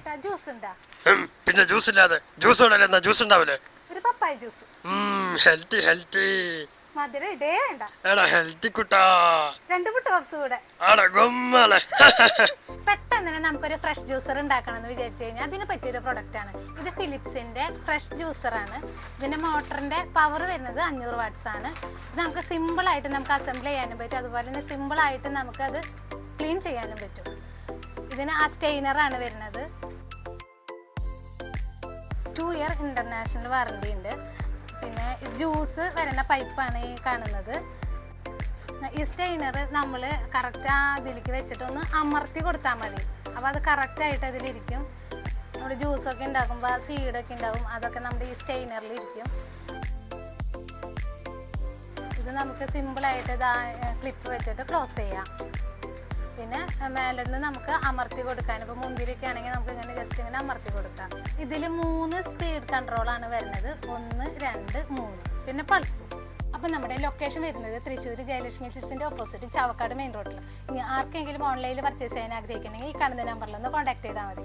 ചേട്ടാ ജ്യൂസ് ഉണ്ടാ? പിന്നെ ജ്യൂസ് ഇല്ലാതെ. ജ്യൂസ് ഉണ്ടല്ലോ എന്നാ ജ്യൂസ് ഉണ്ടാവില്ലേ? ഒരു പപ്പായ ജ്യൂസ് ഹെൽത്തി ഹെൽത്തി മധുരം ഇടേ വേണ്ട. എടാ ഹെൽത്തി കുട്ടാ. രണ്ട് പുട്ട് കൂടെ. ആടാ ഗമ്മലെ പെട്ടെന്ന് തന്നെ നമുക്കൊരു ഫ്രഷ് ജ്യൂസർ ഉണ്ടാക്കണം എന്ന് വിചാരിച്ചു കഴിഞ്ഞാൽ അതിന് പറ്റിയൊരു പ്രൊഡക്റ്റ് ആണ്. ഇത് ഫിലിപ്സിന്റെ ഫ്രഷ് ജ്യൂസർ ആണ്. ഇതിന്റെ മോട്ടറിന്റെ പവർ വരുന്നത് അഞ്ഞൂറ് വാട്ട്സ് ആണ്. ഇത് നമുക്ക് സിമ്പിൾ ആയിട്ട് നമുക്ക് അസംബിൾ ചെയ്യാനും പറ്റും. അതുപോലെ തന്നെ സിമ്പിൾ ആയിട്ട് നമുക്ക് അത് ക്ലീൻ ചെയ്യാനും പറ്റും. ഇതിന് ആ സ്റ്റെയിനർ ആണ് വരുന്നത്. ഇയർ ഇന്റർനാഷണൽ വാറണ്ടി ഉണ്ട്. പിന്നെ ജ്യൂസ് വരുന്ന പൈപ്പാണ് ഈ കാണുന്നത്. ഈ സ്റ്റെയിനർ നമ്മൾ കറക്റ്റ് ആ ഇതിലേക്ക് വെച്ചിട്ട് ഒന്ന് അമർത്തി കൊടുത്താൽ മതി. അപ്പോൾ അത് കറക്റ്റായിട്ട് അതിലിരിക്കും. നമ്മൾ ജ്യൂസൊക്കെ ഉണ്ടാക്കുമ്പോൾ സീഡൊക്കെ ഉണ്ടാവും അതൊക്കെ നമ്മുടെ ഈ സ്റ്റെയിനറിൽ ഇരിക്കും. ഇത് നമുക്ക് സിമ്പിളായിട്ട് ക്ലിപ്പ് വെച്ചിട്ട് ക്ലോസ് ചെയ്യാം. പിന്നെ മേലെ നിന്ന് നമുക്ക് അമർത്തി കൊടുക്കാൻ. ഇപ്പോൾ മുന്തിരിയൊക്കെ ആണെങ്കിൽ നമുക്ക് ഇങ്ങനെ ജസ്റ്റ് ഇങ്ങനെ അമർത്തി കൊടുക്കാം. ഇതിൽ മൂന്ന് സ്പീഡ് കൺട്രോൾ ആണ് വരുന്നത്. ഒന്ന് രണ്ട് മൂന്ന്. പിന്നെ പൾസ് അപ്പം നമ്മുടെ ലൊക്കേഷൻ വരുന്നത് തൃശ്ശൂർ ജയലക്ഷ്മി സിൽസിന്റെ ഓപ്പോസിറ്റ് ചവക്കാട് മെയിൻ റോഡിൽ ഇനി ആർക്കെങ്കിലും ഓൺലൈനിൽ പർച്ചേസ് ചെയ്യാൻ ആഗ്രഹിക്കുന്നെങ്കിൽ ഈ കാണുന്ന നമ്പറിൽ ഒന്ന് കോൺടാക്ട് ചെയ്താൽ മതി.